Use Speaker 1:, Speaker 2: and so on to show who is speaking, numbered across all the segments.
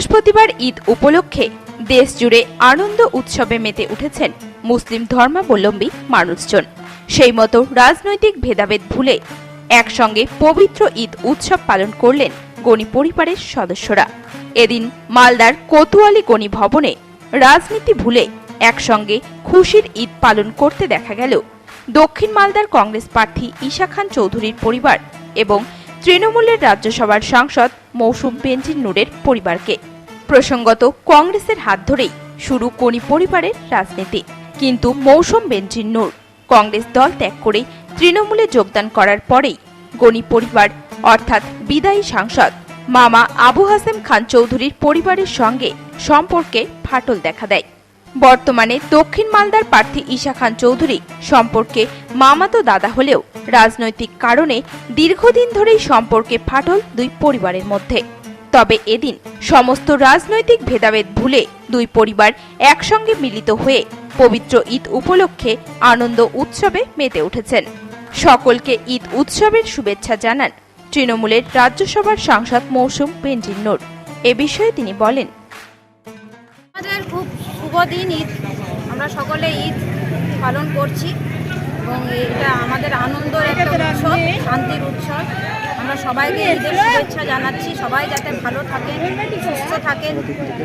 Speaker 1: বৃহস্পতিবার ঈদ উপলক্ষে দেশ জুড়ে আনন্দ উৎসবে মেতে উঠেছেন মুসলিম ধর্মাবলম্বী মানুষজন। সেই মতো রাজনৈতিক ভেদাভেদ ভুলে একসঙ্গে পবিত্র ঈদ উৎসব পালন করলেন গণি পরিবারের সদস্যরা। এদিন মালদার কোতোয়ালি গণি ভবনে রাজনীতি ভুলে একসঙ্গে খুশির ঈদ পালন করতে দেখা গেল। দক্ষিণ মালদার কংগ্রেস প্রার্থী ঈশা খান চৌধুরীর পরিবার এবং তৃণমূলের রাজ্যসভার সাংসদ মৌসুম বেঞ্জির নূরের পরিবারকে। প্রসঙ্গত কংগ্রেসের হাত ধরেই শুরু কোনি পরিবারের রাজনীতি, কিন্তু মৌসুম বেঞ্জির নূর। কংগ্রেস দল ত্যাগ করে তৃণমূলে যোগদান করার পরেই গণি পরিবার, অর্থাৎ বিদায়ী সাংসদ মামা আবু হাসেম খান চৌধুরীর পরিবারের সঙ্গে সম্পর্কে ফাটল দেখা দেয়। বর্তমানে দক্ষিণ মালদার প্রার্থী ঈশা খান চৌধুরী সম্পর্কে মামাতো দাদা হলেও রাজনৈতিক কারণে দীর্ঘদিন ধরেই সম্পর্কে ফাটল দুই পরিবারের মধ্যে। তবে এদিন সমস্ত রাজনৈতিক ভেদাভেদ ভুলে দুই পরিবার একসঙ্গে মিলিত হয়ে পবিত্র ঈদ উপলক্ষে আনন্দ উৎসবে মেতে উঠেছেন। সকলকে ঈদ উৎসবের শুভেচ্ছা জানান তৃণমূলের রাজ্যসভার সাংসদ মৌসুম বেঞ্জিন্নোর এ বিষয়ে তিনি বলেন,
Speaker 2: আমাদের খুব শুভ দিন ঈদ। আমরা সকলে ঈদ পালন করছি। এবং এটা আমাদের আনন্দের একটা উৎসব শান্তির উৎসব। আমরা সবাইকে ঈদের শুভেচ্ছা জানাচ্ছি। সবাই যাতে ভালো থাকেন সুস্থ থাকেন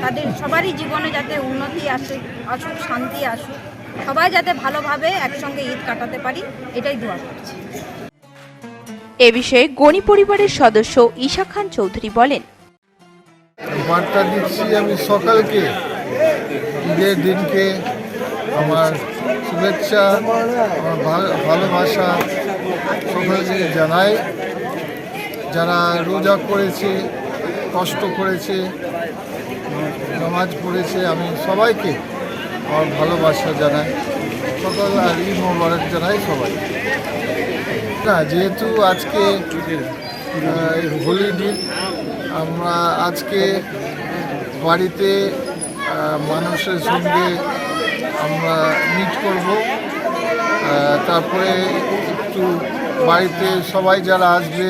Speaker 2: তাদের সবারই জীবনে যাতে উন্নতি আসে আসুক শান্তি আসুক। সবাই যাতে ভালোভাবে একসঙ্গে ঈদ কাটাতে পারি এটাই দোয়া করছি।
Speaker 1: এ বিষয়ে গণি পরিবারের সদস্য ঈশা খান চৌধুরী বলেন
Speaker 3: বার্তা দিচ্ছি আমি সকালকে ঈদের দিনকে আমার শুভেচ্ছা, আমার ভালোবাসা সকলকে জানাই। যারা রোজা করেছে, কষ্ট করেছে, নামাজ পড়েছে, আমি সবাইকে আমার ভালোবাসা জানাই। সকল আর ঈদ মোবারক জানাই সবাই। না, যেহেতু আজকে হোলি দিন, আমরা আজকে বাড়িতে মানুষের সঙ্গে মিট করব। তারপরে একটু বাড়িতে সবাই যারা আসবে,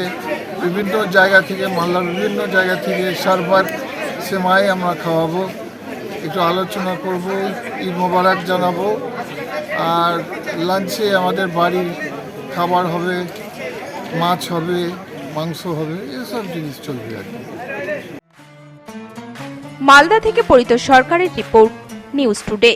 Speaker 3: বিভিন্ন জায়গা থেকে মালদার বিভিন্ন জায়গা থেকে সার্ভার সেমাই আমরা খাওয়াবো। একটু আলোচনা করব, ঈদ মোবারক জানাব। আর লাঞ্চে আমাদের বাড়ির খাবার হবে, মাছ হবে, মাংস হবে, এসব জিনিস চলবে আর কি।
Speaker 1: মালদা থেকে পরিত সরকারের রিপোর্ট, নিউজ টুডে।